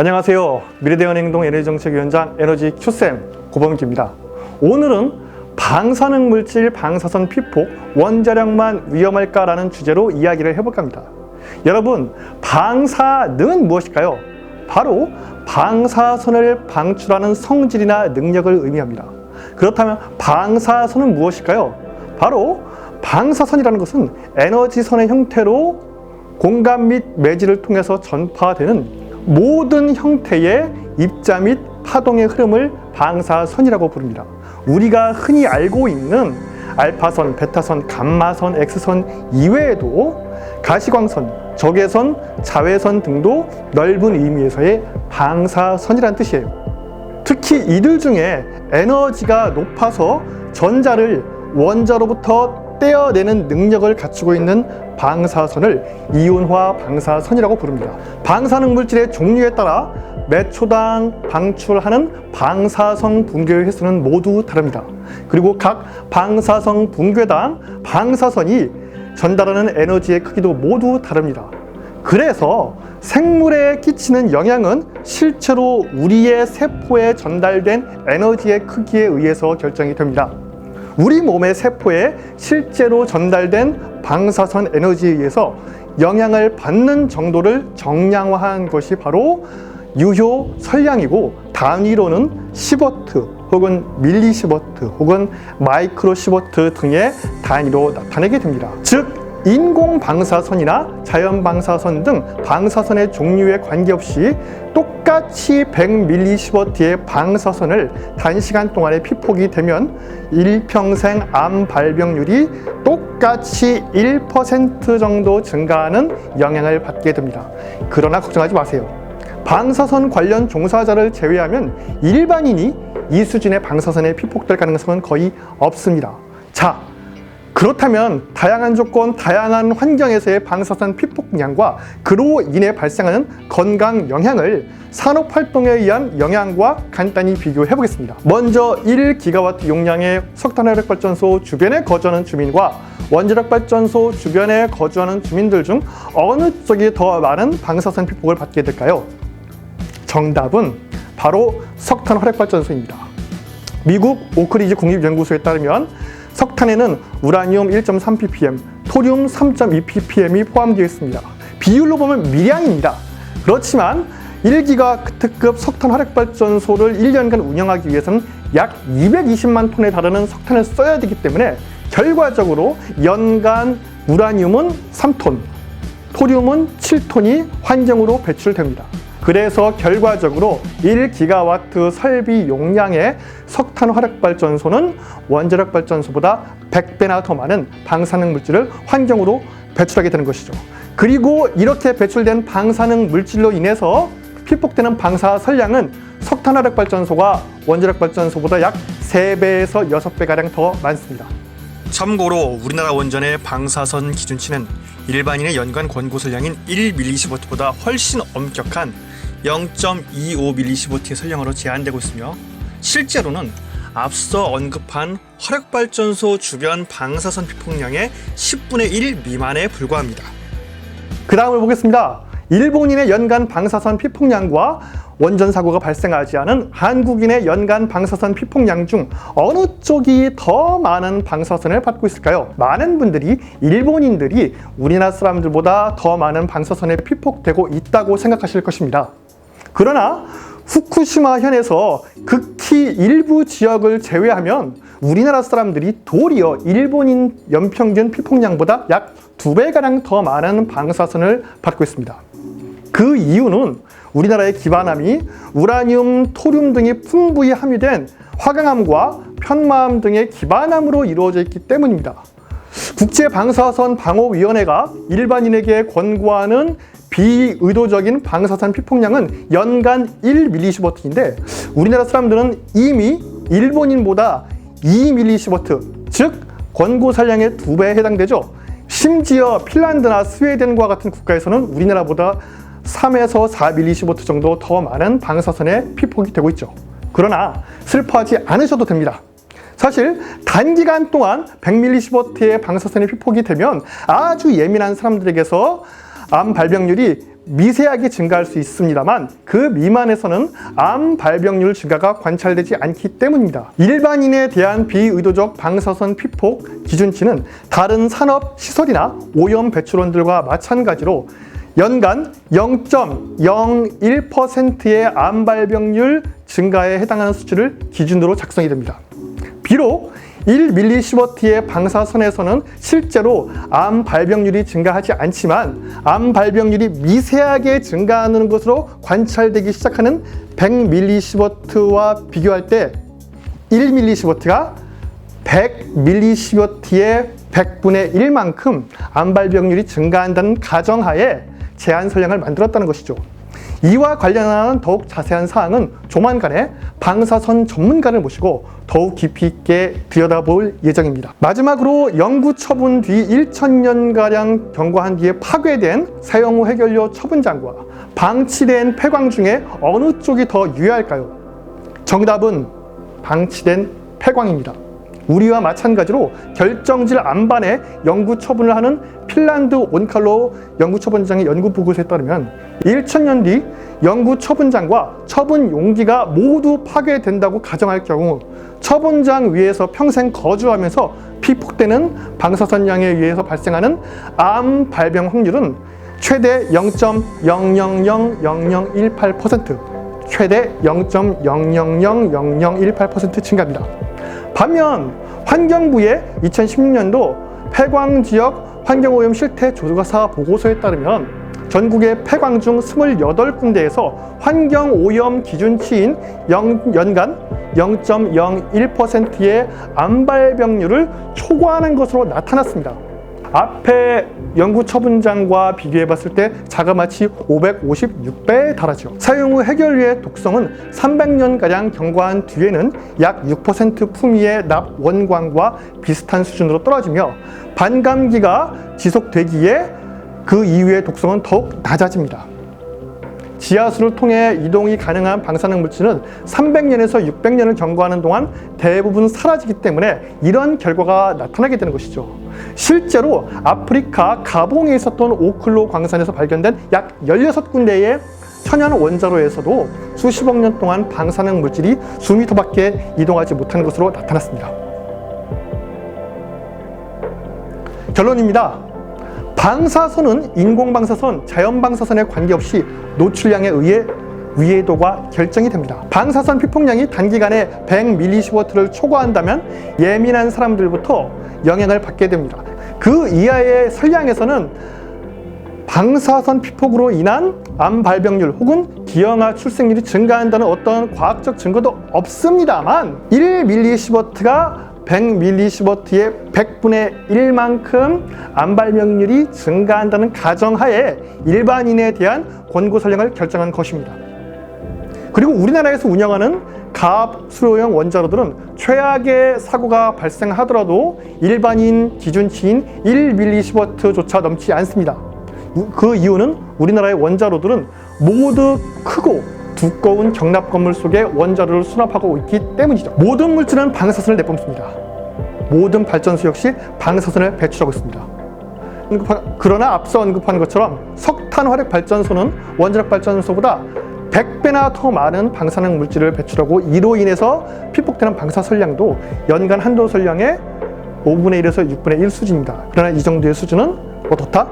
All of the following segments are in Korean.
안녕하세요. 미래대원 행동 에너지정책위원장 에너지 큐쌤 고범기입니다. 오늘은 방사능 물질 방사선 피폭 원자력만 위험할까라는 주제로 이야기를 해볼까 합니다. 여러분, 방사능은 무엇일까요? 바로 방사선을 방출하는 성질이나 능력을 의미합니다. 그렇다면 방사선은 무엇일까요? 바로 방사선이라는 것은 에너지선의 형태로 공간 및 매질을 통해서 전파되는 모든 형태의 입자 및 파동의 흐름을 방사선이라고 부릅니다. 우리가 흔히 알고 있는 알파선, 베타선, 감마선, 엑스선 이외에도 가시광선, 적외선, 자외선 등도 넓은 의미에서의 방사선이란 뜻이에요. 특히 이들 중에 에너지가 높아서 전자를 원자로부터 떼어내는 능력을 갖추고 있는 방사선을 이온화 방사선이라고 부릅니다. 방사능 물질의 종류에 따라 몇 초당 방출하는 방사성 붕괴의 횟수는 모두 다릅니다. 그리고 각 방사성 붕괴당 방사선이 전달하는 에너지의 크기도 모두 다릅니다. 그래서 생물에 끼치는 영향은 실제로 우리의 세포에 전달된 에너지의 크기에 의해서 결정이 됩니다. 우리 몸의 세포에 실제로 전달된 방사선 에너지에 의해서 영향을 받는 정도를 정량화한 것이 바로 유효 설량이고 단위로는 시버트 혹은 밀리시버트 혹은 마이크로시버트 등의 단위로 나타내게 됩니다. 즉 인공 방사선이나 자연 방사선 등 방사선의 종류에 관계없이 똑같이 100mS의 방사선을 단시간 동안에 피폭이 되면 일평생 암 발병률이 똑같이 1% 정도 증가하는 영향을 받게 됩니다. 그러나 걱정하지 마세요. 방사선 관련 종사자를 제외하면 일반인이 이 수준의 방사선에 피폭될 가능성은 거의 없습니다. 자, 그렇다면 다양한 조건, 다양한 환경에서의 방사선 피폭량과 그로 인해 발생하는 건강 영향을 산업 활동에 의한 영향과 간단히 비교해 보겠습니다. 먼저 1기가와트 용량의 석탄 화력 발전소 주변에 거주하는 주민과 원자력 발전소 주변에 거주하는 주민들 중 어느 쪽이 더 많은 방사선 피폭을 받게 될까요? 정답은 바로 석탄 화력 발전소입니다. 미국 오크리지 국립연구소에 따르면 석탄에는 우라늄 1.3ppm, 토륨 3.2ppm이 포함되어 있습니다. 비율로 보면 미량입니다. 그렇지만 1기가 특급 석탄 화력발전소를 1년간 운영하기 위해서는 약 220만 톤에 달하는 석탄을 써야 되기 때문에 결과적으로 연간 우라늄은 3톤, 토륨은 7톤이 환경으로 배출됩니다. 그래서 결과적으로 1기가와트 설비 용량의 석탄 화력 발전소는 원자력 발전소보다 100배나 더 많은 방사능 물질을 환경으로 배출하게 되는 것이죠. 그리고 이렇게 배출된 방사능 물질로 인해서 피폭되는 방사 선량은 석탄 화력 발전소가 원자력 발전소보다 약 3배에서 6배 가량 더 많습니다. 참고로 우리나라 원전의 방사선 기준치는 일반인의 연간 권고 설량인 1mS보다 훨씬 엄격한 0.25mS의 설량으로 제한되고 있으며 실제로는 앞서 언급한 화력발전소 주변 방사선 피폭량의 10분의 1 미만에 불과합니다. 그 다음을 보겠습니다. 일본인의 연간 방사선 피폭량과 원전 사고가 발생하지 않은 한국인의 연간 방사선 피폭량 중 어느 쪽이 더 많은 방사선을 받고 있을까요? 많은 분들이 일본인들이 우리나라 사람들보다 더 많은 방사선에 피폭되고 있다고 생각하실 것입니다. 그러나 후쿠시마 현에서 극히 일부 지역을 제외하면 우리나라 사람들이 도리어 일본인 연평균 피폭량보다 약 두 배가량 더 많은 방사선을 받고 있습니다. 그 이유는 우리나라의 기반함이 우라늄, 토륨 등이 풍부히 함유된 화강암과 편마암 등의 기반함으로 이루어져 있기 때문입니다. 국제방사선 방호위원회가 일반인에게 권고하는 비의도적인 방사선 피폭량은 연간 1mS인데 우리나라 사람들은 이미 일본인보다 2mS, 즉 권고 산량의 두 배에 해당되죠. 심지어 핀란드나 스웨덴과 같은 국가에서는 우리나라보다 3에서 4mS 정도 더 많은 방사선에 피폭이 되고 있죠. 그러나 슬퍼하지 않으셔도 됩니다. 사실 단기간 동안 100mS의 방사선이 피폭이 되면 아주 예민한 사람들에게서 암 발병률이 미세하게 증가할 수 있습니다만 그 미만에서는 암 발병률 증가가 관찰되지 않기 때문입니다. 일반인에 대한 비의도적 방사선 피폭 기준치는 다른 산업 시설이나 오염 배출원들과 마찬가지로 연간 0.01%의 암 발병률 증가에 해당하는 수치를 기준으로 작성이 됩니다. 비록 1mS의 방사선에서는 실제로 암 발병률이 증가하지 않지만 암 발병률이 미세하게 증가하는 것으로 관찰되기 시작하는 100mS와 비교할 때 1mS가 100mS의 100분의 1만큼 암 발병률이 증가한다는 가정하에 제한 설량을 만들었다는 것이죠. 이와 관련한 더욱 자세한 사항은 조만간에 방사선 전문가를 모시고 더욱 깊이 있게 들여다볼 예정입니다. 마지막으로 연구 처분 뒤 1천년가량 경과한 뒤에 파괴된 사용 후 해결료 처분장과 방치된 폐광 중에 어느 쪽이 더 유효할까요? 정답은 방치된 폐광입니다. 우리와 마찬가지로 결정질 안반에 연구 처분을 하는 핀란드 온칼로 연구 처분장의 연구 보고서에 따르면 1000년 뒤 연구 처분장과 처분 용기가 모두 파괴된다고 가정할 경우 처분장 위에서 평생 거주하면서 피폭되는 방사선 양에 의해서 발생하는 암 발병 확률은 최대 0.0000018% 최대 0.0000018% 증가합니다. 반면 환경부의 2016년도 폐광 지역 환경오염 실태 조사사 보고서에 따르면 전국의 폐광 중 28군데에서 환경오염 기준치인 영- 연간 0.01%의 암발병률을 초과하는 것으로 나타났습니다. 앞에 연구 처분장과 비교해 봤을 때 자그마치 556배에 달하죠. 사용 후 해결류의 독성은 300년가량 경과한 뒤에는 약 6% 품위의 납 원광과 비슷한 수준으로 떨어지며 반감기가 지속되기에 그 이후의 독성은 더욱 낮아집니다. 지하수를 통해 이동이 가능한 방사능 물질은 300년에서 600년을 경과하는 동안 대부분 사라지기 때문에 이런 결과가 나타나게 되는 것이죠. 실제로 아프리카 가봉에 있었던 오클로 광산에서 발견된 약 16군데의 천연 원자로에서도 수십억 년 동안 방사능 물질이 수미터밖에 이동하지 못한 것으로 나타났습니다. 결론입니다. 방사선은 인공방사선, 자연방사선에 관계없이 노출량에 의해 위해도가 결정이 됩니다. 방사선 피폭량이 단기간에 100mS를 초과한다면 예민한 사람들부터 영향을 받게 됩니다. 그 이하의 선량에서는 방사선 피폭으로 인한 암 발병률 혹은 기형아 출생률이 증가한다는 어떤 과학적 증거도 없습니다만 1mS가 100mS의 100분의 1만큼 암 발병률이 증가한다는 가정하에 일반인에 대한 권고 설령을 결정한 것입니다. 그리고 우리나라에서 운영하는 가압 수로용 원자로들은 최악의 사고가 발생하더라도 일반인 기준치인 1mS조차 넘지 않습니다. 그 이유는 우리나라의 원자로들은 모두 크고 두꺼운 경납 건물 속에 원자로를 수납하고 있기 때문이죠. 모든 물질은 방사선을 내뿜습니다. 모든 발전소 역시 방사선을 배출하고 있습니다. 그러나 앞서 언급한 것처럼 석탄 화력 발전소는 원자력 발전소보다 100배나 더 많은 방사능 물질을 배출하고 이로 인해서 피폭되는 방사 선량도 연간 한도 선량의 5분의 1에서 6분의 1 수준입니다. 그러나 이 정도의 수준은 어떻다?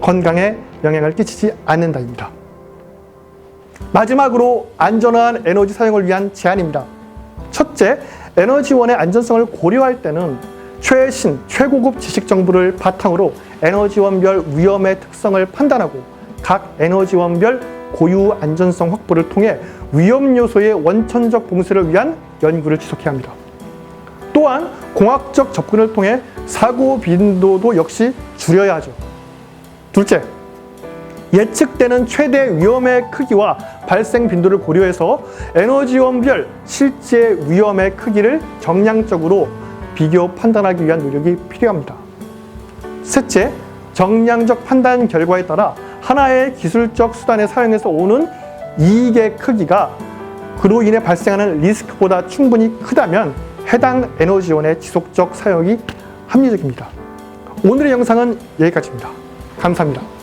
건강에 영향을 끼치지 않는다입니다. 마지막으로 안전한 에너지 사용을 위한 제안입니다. 첫째, 에너지원의 안전성을 고려할 때는 최신, 최고급 지식 정보를 바탕으로 에너지원별 위험의 특성을 판단하고 각 에너지원별 고유 안전성 확보를 통해 위험 요소의 원천적 봉쇄를 위한 연구를 지속해야 합니다. 또한 공학적 접근을 통해 사고 빈도도 역시 줄여야 하죠. 둘째, 예측되는 최대 위험의 크기와 발생 빈도를 고려해서 에너지원별 실제 위험의 크기를 정량적으로 비교 판단하기 위한 노력이 필요합니다. 셋째, 정량적 판단 결과에 따라 하나의 기술적 수단의 사용에서 오는 이익의 크기가 그로 인해 발생하는 리스크보다 충분히 크다면 해당 에너지원의 지속적 사용이 합리적입니다. 오늘의 영상은 여기까지입니다. 감사합니다.